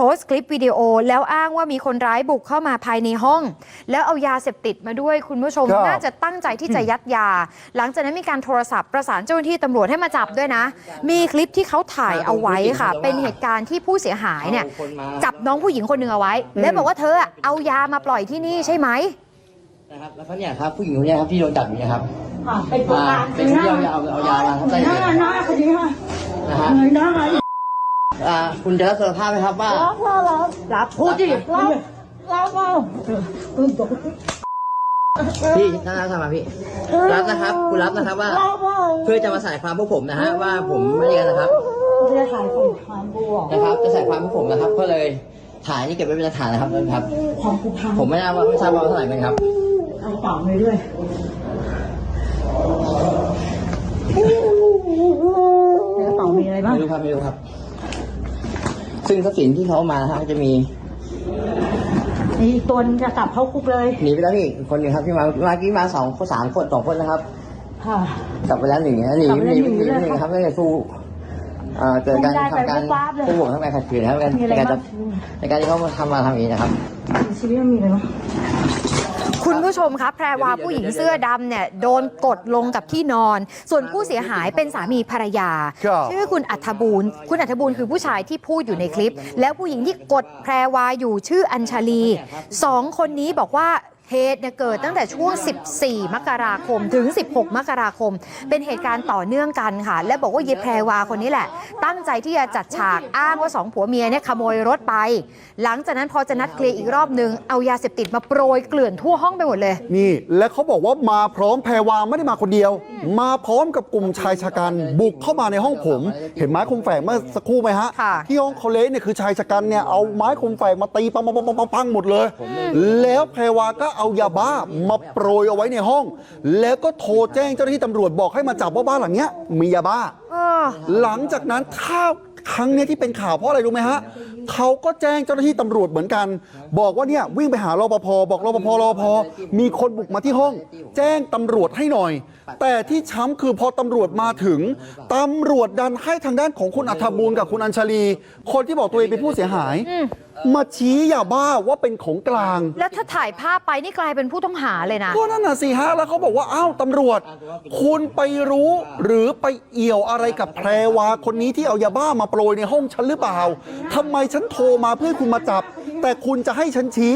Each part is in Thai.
โพสต์คลิปวิดีโอแล้วอ้างว่ามีคนร้ายบุกเข้ามาภายในห้อง แล้วเอายาเสพติดมาด้วยคุณผู้ชมครับ น่าจะตั้งใจที่จะยัดยา หลังจากนั้นมีการโทรศัพท์ประสานเจ้าหน้าที่ตำรวจให้มาจับด้วยนะ มีคลิปที่เขาถ่ายเอาไว้ค่ะ เป็นเหตุการณ์ที่ผู้เสียหายเนี่ยเอาคนมาจับน้องผู้หญิงคนหนึ่งเอาไว้ แล้วบอกว่าเธออะเอายามาปล่อยที่นี่ใช่ไหม นะครับแล้วก็เนี่ยครับผู้หญิงคนเนี้ยครับที่โดนจับอยู่เนะครับค่ะเป็นตัวการเป็นที่เอาเอาเอายามาครับได้หเลน้ายหน้าคนนี้ค่ะนะฮะเงยหน้ามา อ่าคุณจะรับสารภาพไหมครับว่ารับรับรับรับพูดดิรับรับเอาพี่ท่านรับทำมาพี่ รับนะครับ คุณรับนะครับว่ารับเอาเพื่อจะมาใส่ความพวกผมนะฮะว่าผมไม่ได้กันนะครับเรียกขายของความบวกนะครับ จะใส่ความพวกผมนะครับ ก็เลยถ่ายนี่เก็บไว้เป็นหลักฐานนะครับครับของกูพังผมไม่ทราบว่าไม่ทราบว่าเท่าไหร่เหมือนกันครับเอาเปล่าไปด้วยในกระเป๋ามีอะไรบ้างไม่รู้ครับไม่รู้ครับ ซึ่งทรัพย์สินที่เขามานะฮะจะมีอีกตัวนึงจะกลับเข้าคุกเลยหนีไปแล้วพี่อีกคนหนึ่งครับที่มาเมื่อกี้มาสองคนสามคนสองคนนะครับค่ะกลับไปแล้วหนึ่งนะหนีกลับไปหแล้วนีหนีหนีเลยหนีครับครับตั้งแต่สู้อ่าเกิดการได้ไปทำการปุ๊บปั๊บเลยผู้บวกทั้งการขัดขืนนะครับในมีอะไรการบ้าจะงในการที่เขาทำมาทำเองนะครับ ชีวิตมันมีอะไรบ้าง คุณผู้ชมครับแพรวาผู้หญิงเสื้อดำเนี่ยโดนกดลงกับที่นอน ส่วนผู้เสียหายเป็นสามีภรรยา ครับชื่อคุณอัธบูลคุณอัธบูลคือผู้ชายที่พูดอยู่ในคลิป แล้วผู้หญิงที่กดแพรวาอยู่ชื่ออัญชลีสองคนนี้บอกว่า เหตุเนี่ยเกิดตั้งแต่ช่วง 14 มกราคมถึง 16 มกราคม เป็นเหตุการณ์ต่อเนื่องกันค่ะ และบอกว่าเยายแพรวาคนนี้แหละ ตั้งใจที่จะจัดฉากอ้างว่าสองผัวเมียเนี่ยขโมยรถไป หลังจากนั้นพอจะนัดเคลียร์อีกรอบนึง เอายาเสพติดมาโปรยเกลื่อนทั่วห้องไปหมดเลย นี่ และเขาบอกว่ามาพร้อมแพรวาไม่ได้มาคนเดียว มาพร้อมกับกลุ่มชายชะกันบุกเข้ามาในห้องผม เห็นไม้คมแฝกเมื่อสักครู่ไหมฮะ ค่ะที่ห้องเขาเละเนี่ยคือชายชะกันเนี่ยเอาไม้คมแฝกมาตีปังปังปังปังปังปังหมดเลย แล้วแพรวาก็เอายาบ้ามาโปรยเอาไว้ในห้อง แล้วก็โทรแจ้งเจ้าหน้าที่ตำรวจบอกให้มาจับว่าบ้านหลังเนี้ยมียาบ้าเออหลังจากนั้นถ้าครั้งเนี้ยที่เป็นข่าวเพราะอะไรรู้ไหมฮะเขาก็แจ้งเจ้าหน้าที่ตำรวจเหมือนกัน บอกว่าเนี่ยวิ่งไปหารปภบอกรปภรปภมีคนบุกมาที่ห้อง แจ้งตำรวจให้หน่อย แต่ที่ช้ำคือพอตำรวจมาถึงตำรวจดันให้ทางด้านของคุณอัธบูลกับคุณอัญชลี คนที่บอกตัวเองเป็นผู้เสียหาย มาชี้ยาบ้าว่าเป็นของกลาง แล้วถ้าถ่ายภาพไปนี่กลายเป็นผู้ต้องหาเลยนะก็นั่นน่ะสิฮะแล้วเขาบอกว่าอ้าวตำรวจ คุณไปรู้หรือไปเอี่ยวอะไรกับแพรวาคนนี้ที่เอายาบ้ามาโปรยในห้องฉันหรือเปล่าทำไมฉันโทรมาเพื่อให้คุณมาจับ แต่คุณจะให้ฉันชี้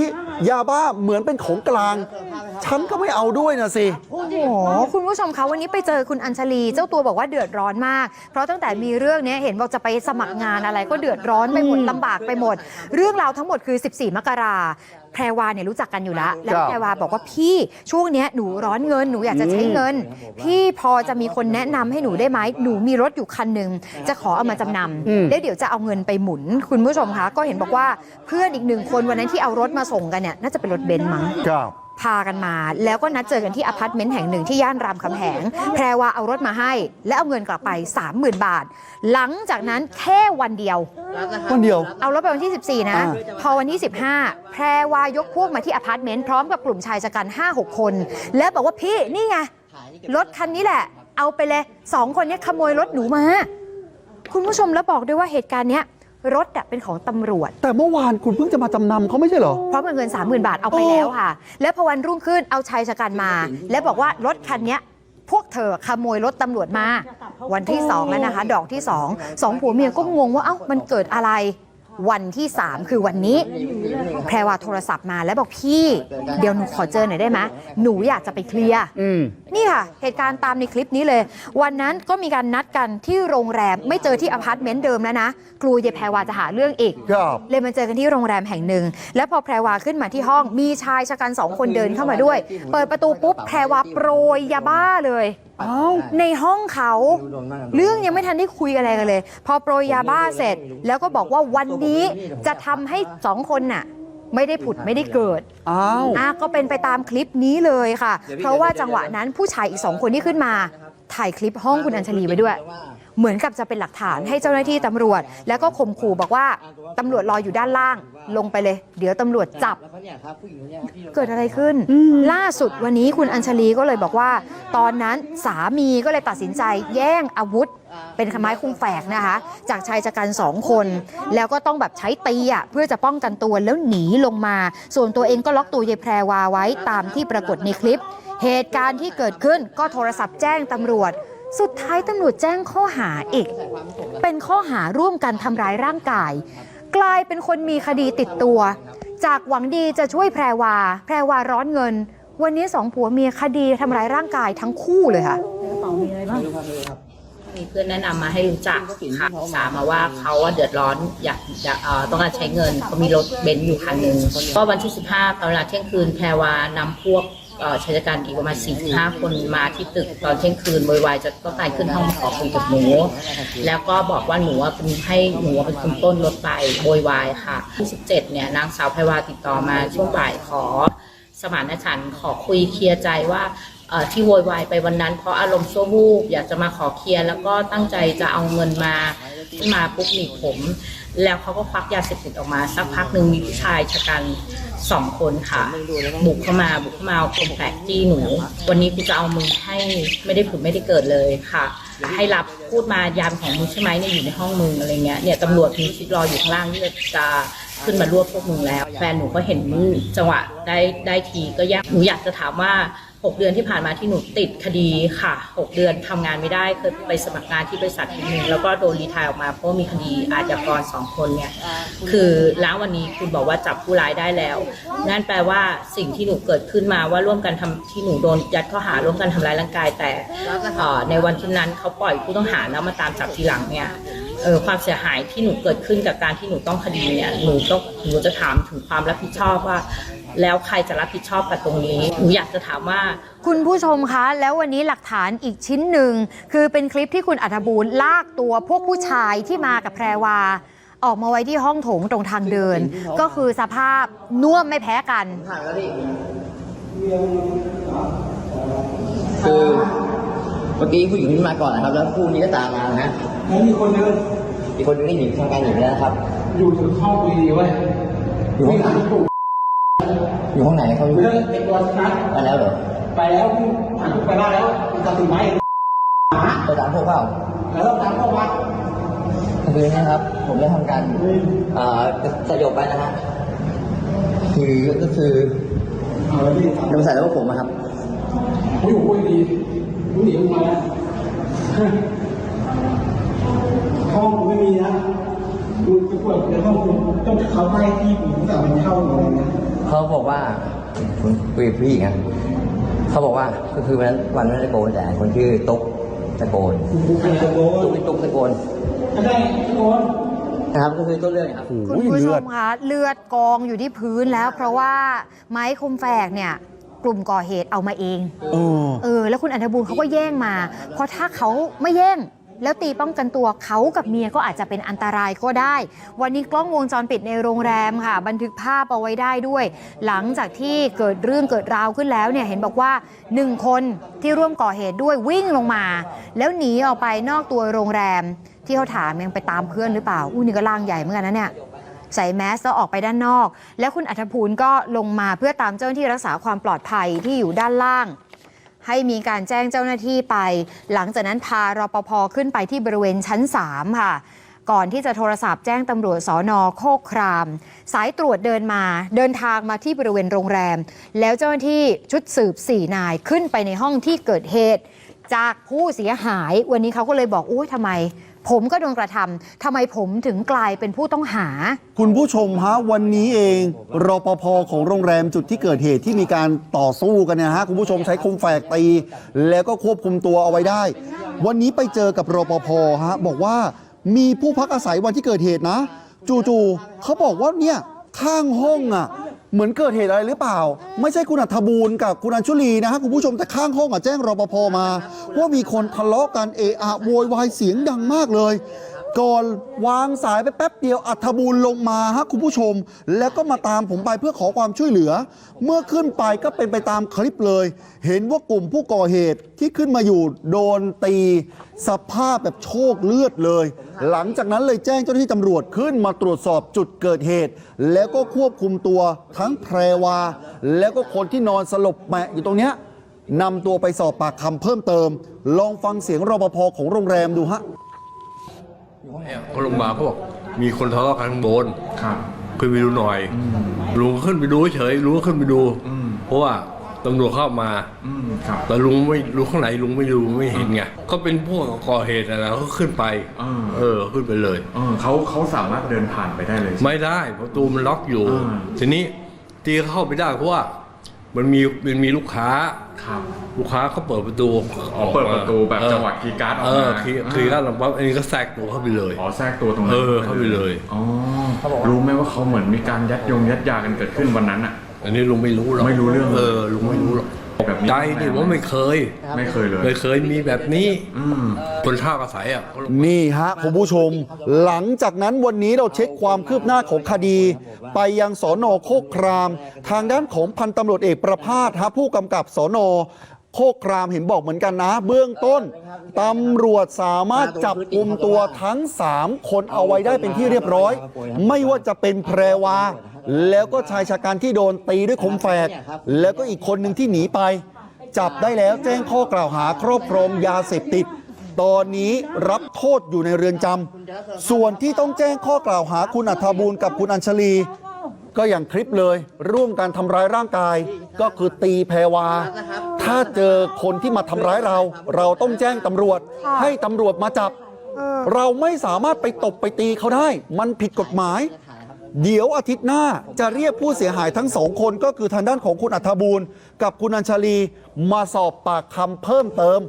ยาบ้าเหมือนเป็นของกลาง ฉันก็ไม่เอาด้วยนะสิโอ้โหคุณผู้ชมคะวันนี้ไปเจอคุณอัญชลี เจ้าตัวบอกว่าเดือดร้อนมาก เพราะตั้งแต่มีเรื่องเนี้ยเห็นบอกจะไปสมัครงานอะไรก็เดือดร้อนไปหมดลำบากไปหมด เรื่องราวทั้งหมดคือ 14 มกราแพรวาเนี่ยรู้จักกันอยู่แล้ว แล้วครับแพรวาบอกว่าพี่ช่วงเนี้ยหนูร้อนเงินหนูอยากจะใช้เงิน พี่พอจะมีคนแนะนำให้หนูได้ไหมหนูมีรถอยู่คันหนึ่งจะขอเอามาจำนำแล้วเดี๋ยวจะเอาเงินไปหมุน คุณผู้ชมคะก็เห็นบอกว่าเพื่อนอีกหนึ่งคนวันนั้นที่เอารถมาส่งกันเนี่ยน่าจะเป็นรถเบนซ์มั้งครับ พากันมา แล้วก็นัดเจอกันที่อพาร์ตเมนต์แห่งหนึ่งที่ย่านรามคำแหง แพรวาเอารถมาให้ และเอาเงินกลับไป 30,000 บาท หลังจากนั้นแค่วันเดียววันเดียว เอารถไปวันที่ 14 นะ อ่า พอวันที่ 15 แพรวายกพวกมาที่อพาร์ตเมนต์พร้อมกับกลุ่มชายชะกัน 5-6 คน แล้วบอกว่าพี่นี่ไง รถคันนี้แหละ เอาไปเลยสองคนเนี้ขโมยรถหนูมา คุณผู้ชมแล้วบอกด้วยว่าเหตุการณ์เนี้ย รถอะเป็นของตำรวจ แต่เมื่อวานคุณเพิ่งจะมาจำนำเขาไม่ใช่เหรอพร้อมกับเงิน 30,000 บาทเอาไปแล้วค่ะ แล้วพอวันรุ่งขึ้นเอาชายชะกันมา แล้วบอกว่ารถคันเนี้ยพวกเธอขโมยรถตำรวจมา วันที่2แล้วนะคะ ดอกที่2สองผัวเมียก็งงว่าเอ้ามันเกิดอะไร วันที่ 3 คือวันนี้ แพรวาโทรศัพท์มาแล้วบอกพี่ เดี๋ยวหนูขอเจอหน่อยได้ไหมหนูอยากจะไปเคลียร์อืมนี่ค่ะ เหตุการณ์ตามในคลิปนี้เลย วันนั้นก็มีการนัดกันที่โรงแรมไม่เจอที่อพาร์ตเมนต์เดิมแล้วนะกลัวเยายแพรวาจะหาเรื่องอีกครับเลยมาเจอกันที่โรงแรมแห่งหนึ่ง แล้วพอแพรวาขึ้นมาที่ห้องมีชายชะกันสองคนเดินเข้ามาด้วย เปิดประตูปุ๊บแพรวาโปรยยาบ้าเลยเอ้าในห้องเขา เรื่องยังไม่ทันได้คุยอะไรกันเลย พอโปรยยาบ้าเสร็จ แล้วก็บอกว่าวันนี้จะทำให้สองคนน่ะ ไม่ได้ผุดไม่ได้เกิดอ้าวอะก็เป็นไปตามคลิปนี้เลยค่ะ เพราะว่าจังหวะนั้นผู้ชายอีกสองคนที่ขึ้นมา ถ่ายคลิปห้องคุณอัญชลีไว้ด้วย เหมือนกับจะเป็นหลักฐานให้เจ้าหน้าที่ตำรวจ แล้วก็ข่มขู่บอกว่าตำรวจรออยู่ด้านล่าง ลงไปเลย เดี๋ยวตำรวจจับแล้วก็เนี่ยครับผู้หญิงคนเนี้ยที่เกิดอะไรขึ้น ล่าสุดวันนี้คุณอัญชลีก็เลยบอกว่า ตอนนั้นสามีก็เลยตัดสินใจแย่งอาวุธ เป็นไม้คุมแฝกนะคะ จากชายชะกันสองคน แล้วก็ต้องแบบใช้ตีอะเพื่อจะป้องกันตัวแล้วหนีลงมา ส่วนตัวเองก็ล็อกตัวยายแพรวาไว้ตามที่ปรากฏในคลิป เหตุการณ์ที่เกิดขึ้นก็โทรศัพท์แจ้งตำรวจ สุดท้ายตำรวจแจ้งข้อหาอีก เป็นข้อหาร่วมกันทำร้ายร่างกาย กลายเป็นคนมีคดีติดตัว จากหวังดีจะช่วยแพรวา แพรวาร้อนเงิน วันนี้สองผัวเมียคดีทำร้ายร่างกายทั้งคู่เลยค่ะมีเพื่อนแนะนำมาให้รู้จักค่ะสามมาว่าเขาว่าเดือดร้อนอยากอยากเออต้องการใช้เงินเขามีรถเบนซ์อยู่คันหนึ่งก็วันที่ 15ตอนเวลาเที่ยงคืนแพรวานำพวก ชายการอีกประมาณสี่ห้าคนมาที่ตึกตอนเที่ยงคืนบวยวายจะต้องการขึ้นห้องมาขอคุยกับหนู แล้วก็บอกว่าหนูว่าเป็นให้หนูเป็นคนต้นรถไปโวยวายค่ะที่สิบเจ็ดเนี่ยนางสาวไพวาติดต่อมาช่วงบ่ายขอสมานฉันท์ขอคุยเคลียร์ใจว่า ที่โวยวายไปวันนั้น เพราะอารมณ์ชั่ววูบอยากจะมาขอเคลียร์แล้วก็ตั้งใจจะเอาเงินมาขึ้นมาปุ๊บหนีผม แล้วเขาก็ควักยาเสพติดออกมา สักพักหนึ่งมีผู้ชายชะกันสองคนค่ะ บุกเข้ามาบุกเข้ามาคมแฝกจี้หนู วันนี้กูจะเอามึงให้ไม่ได้ผุดไม่ได้เกิดเลยค่ะ ให้รับพูดมายามของมึงใช่ไหมเนี่ยอยู่ในห้องมึงอะไรเงี้ยเนี่ยตำรวจมีชิดรออยู่ข้างล่างที่จะขึ้นมารวบพวกมึงแล้ว แฟนหนูก็เห็นจังหวะได้ได้ทีก็แยกหนูอยากจะถามว่า 6 เดือนที่ผ่านมาที่หนูติดคดีค่ะ 6 เดือนทำงานไม่ได้เคยไปสมัครงานที่บริษัทแห่งหนึ่งแล้วก็โดนรีไทายออกมาเพราะว่ามีคดีอาชญากรสองคนเนี่ยคือแล้ววันนี้คุณบอกว่าจับผู้ร้ายได้แล้ว นั่นแปลว่าสิ่งที่หนูเกิดขึ้นมาว่าร่วมกันทำที่หนูโดนยัดข้อหาร่วมกันทำร้ายร่างกาย แต่เอ่อในวันที่นั้นเขาปล่อยผู้ต้องหาแล้วมาตามจับทีหลังเนี่ยเออความเสียหายที่หนูเกิดขึ้นจากการที่หนูต้องคดีเนี่ยหนูต้องหนูจะถามถึงความรับผิดชอบว่า แล้วใครจะรับผิดชอบกับตรงนี้หนูอยากจะถามว่า คุณผู้ชมคะ แล้ววันนี้หลักฐานอีกชิ้นหนึ่ง คือเป็นคลิปที่คุณอัธบูลลากตัวพวกผู้ชายที่มากับแพรวา ออกมาไว้ที่ห้องโถงตรงทางเดิน ก็คือสภาพน่วมไม่แพ้กันผ่านแล้วพี่คือเมื่อกี้ผู้หญิงคนนี้มาก่อนนะครับ แล้วผู้นี้ก็ตามมานะฮะแล้วมีคนนึงอีกคนนึงได้หนีทำการหนีไปแล้วนะครับ อยู่ถึงห้องดีๆเว้ยอยู่ห้องไหนอยู่ห้องไหน เขาอยู่เรื่องเด็กบอลนัดไปแล้วเหรอ ไปแล้วผ่านทุกไปบ้านแล้วมันจะถึงไหมไปตามพวกเปล่าแล้วตามเข้าวัดคือเนะครับ ผมได้ทำการอ่อสยบไปนะฮะคือก็คือเอาแล้วพี่แล้วผมอะครับผมอยู่คุยดีรู้หนีออกมาแล้วห้องไม่มีนะดูจะเปิดในห้องต้องเขาให้ที่ผมแต่มันเข้าอะไรนะเขาบอกว่า คุณคุยกับผู้หญิงอะเขาบอกว่าก็คือวันนั้นวันนั้นตะโกนแต่คนชื่อตุ๊กตะโกนดูใครตะโกนตุ๊กตุ๊กตะโกนก็ได้ตะโกนนะครับก็คือต้นเรื่องครับคุณโอ้ยผู้ชเลือดมคะเลือดกองอยู่ที่พื้นแล้ว เพราะว่าไม้คมแฝกเนี่ยกลุ่มก่อเหตุเอามาเอง เออเออแล้วคุณอันธบูลเขาก็แย่งมา เพราะถ้าเขาไม่แย่ง แล้วตีป้องกันตัวเขากับเมียก็อาจจะเป็นอันตรายก็ได้ วันนี้กล้องวงจรปิดในโรงแรมค่ะ บันทึกภาพเอาไว้ได้ด้วย หลังจากที่เกิดเรื่องเกิดราวขึ้นแล้วเนี่ยเห็นบอกว่าหนึ่งคนที่ร่วมก่อเหตุด้วยวิ่งลงมา แล้วหนีออกไปนอกตัวโรงแรม ที่เขาถามยังไปตามเพื่อนหรือเปล่าอู้นี่ก็ล่างใหญ่เหมือนกันนะเนี่ยใส่แมสแล้วออกไปด้านนอก แล้วคุณอัธภูลก็ลงมาเพื่อตามเจ้าหน้าที่รักษาความปลอดภัยที่อยู่ด้านล่าง ให้มีการแจ้งเจ้าหน้าที่ไป หลังจากนั้นพารปภขึ้นไปที่บริเวณชั้น 3 ค่ะ ก่อนที่จะโทรศัพท์แจ้งตำรวจสอนอโคกคราม สายตรวจเดินมาเดินทางมาที่บริเวณโรงแรม แล้วเจ้าหน้าที่ชุดสืบ 4 นายขึ้นไปในห้องที่เกิดเหตุ จากผู้เสียหายวันนี้เขาก็เลยบอกอุ้ยทำไม ผมก็โดนกระทำทำไมผมถึงกลายเป็นผู้ต้องหา คุณผู้ชมฮะวันนี้เองรปภของโรงแรมจุดที่เกิดเหตุที่มีการต่อสู้กันเนี่ยฮะคุณผู้ชมใช้คมแฝกตี แล้วก็ควบคุมตัวเอาไว้ได้ วันนี้ไปเจอกับรปภฮะบอกว่ามีผู้พักอาศัยวันที่เกิดเหตุนะ จู่ๆเขาบอกว่าเนี่ยข้างห้องอะ เหมือนเกิดเหตุอะไรหรือเปล่า ไม่ใช่คุณอัธบูลกับคุณอัญชุลีนะฮะคุณผู้ชมแต่ข้างห้องอะแจ้งรปภมา ว่ามีคนทะเลาะกันเอะอะโวยวายเสียงดังมากเลย ก่อนวางสายไปแป๊บเดียวอัธบูลลงมาฮะคุณผู้ชม แล้วก็มาตามผมไปเพื่อขอความช่วยเหลือ เมื่อขึ้นไปก็เป็นไปตามคลิปเลย เห็นว่ากลุ่มผู้ก่อเหตุที่ขึ้นมาอยู่โดนตี สภาพแบบโชคเลือดเลย หลังจากนั้นเลยแจ้งเจ้าหน้าที่ตำรวจขึ้นมาตรวจสอบจุดเกิดเหตุ แล้วก็ควบคุมตัวทั้งแพรวา แล้วก็คนที่นอนสลบแปะอยู่ตรงเนี้ยนำตัวไปสอบปากคำเพิ่มเติม ลองฟังเสียงรปภของโรงแรมดูฮะ เนี่ยเขาลงมาเขาบอกมีคนทะเลาะกันข้างบนครับขึ้นไปดูหน่อยลุงก็ขึ้นไปดูเฉยลุงก็ขึ้นไปดูอืมเพราะว่าตำรวจเข้ามาอืมครับแต่ลุงไม่ลุงข้างไหนลุงไม่ดูไม่เห็นไงก็เป็นพวกก่อเหตุอะไรเขาขึ้นไปอ่าเออขึ้นไปเลยเออเขาเขาสามารถเดินผ่านไปได้เลยใช่ไหมไม่ได้ประตูมันล็อกอยู่อ่าทีนี้ตีเข้าไปได้เพราะว่ามันมีมันมีลูกค้าครับ ลูกค้าเขาเปิดประตูอ๋อเปิดประตูแบบจังหวะคีย์การ์ดออกมาเออคีย์อ่าคีย์การ์ดออกมาอันนี้ก็แทรกตัวเข้าไปเลยอ๋อแทรกตัวตรงนั้นเออเข้าไปเลยอ๋อรู้ไหมว่าเขาเหมือนมีการยัดยงยัดยากันเกิดขึ้นวันนั้นอะอันนี้ลุงไม่รู้หรอกไม่รู้เรื่องเลยเออลุงไม่รู้หรอก แบบนี้ใจนี่ว่าไม่เคย ไม่เคยเลย ไม่เคยมีแบบนี้อืมคนท่าอาศัยอะเขาลงนี่ฮะคุณผู้ชม หลังจากนั้นวันนี้เราเช็คความคืบหน้าของคดี ไปยังสอนอโคกคราม ทางด้านของพันตำรวจเอกประภาสฮะผู้กำกับสอนอ โคกครามเห็นบอกเหมือนกันนะ เบื้องต้นตำรวจสามารถจับกลุ่มตัวทั้ง 3 คนเอาไว้ได้เป็นที่เรียบร้อย ไม่ว่าจะเป็นแพรวา แล้วก็ชายชะกันที่โดนตีด้วยคมแฝก แล้วก็อีกคนหนึ่งที่หนีไป จับได้แล้วแจ้งข้อกล่าวหาครอบครองยาเสพติด ตอนนี้รับโทษอยู่ในเรือนจำส่วนที่ต้องแจ้งข้อกล่าวหาคุณอัธบูลกับคุณอัญชลีก็อย่างคลิปเลย ร่วมกันทำร้ายร่างกาย ก็คือตีแพรวา ถ้าเจอคนที่มาทำร้ายเรา เราต้องแจ้งตำรวจ ให้ตำรวจมาจับ เราไม่สามารถไปตบไปตีเขาได้ มันผิดกฎหมาย เดี๋ยวอาทิตย์หน้าจะเรียกผู้เสียหายทั้งสองคนก็คือทางด้านของคุณอัธบูลกับคุณอัญชลีมาสอบปากคำเพิ่มเติม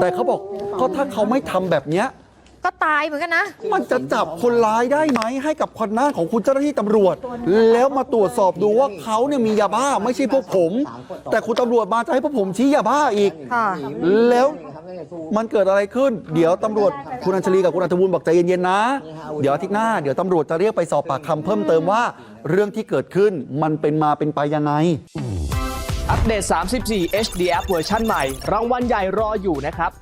แต่เขาบอกก็ถ้าเขาไม่ทำแบบเนี้ย ก็ตายเหมือนกันนะ มันจะจับคนร้ายได้ไหมให้กับคนหน้าของคุณเจ้าหน้าที่ตำรวจ แล้วมาตรวจสอบดูว่าเขาเนี่ยมียาบ้าไม่ใช่พวกผม แต่คุณตำรวจมาจะให้พวกผมชี้ยาบ้าอีก ค่ะ แล้วมันเกิดอะไรขึ้น เดี๋ยวตำรวจคุณอัญชลีกับคุณอัธบุญบอกใจเย็นๆนะ เดี๋ยวอาทิตย์หน้าเดี๋ยวตำรวจจะเรียกไปสอบปากคำเพิ่มเติมว่า เรื่องที่เกิดขึ้นมันเป็นมาเป็นไปยังไง อัปเดต 34 HDF เวอร์ชันใหม่ รางวัลใหญ่รออยู่นะครับ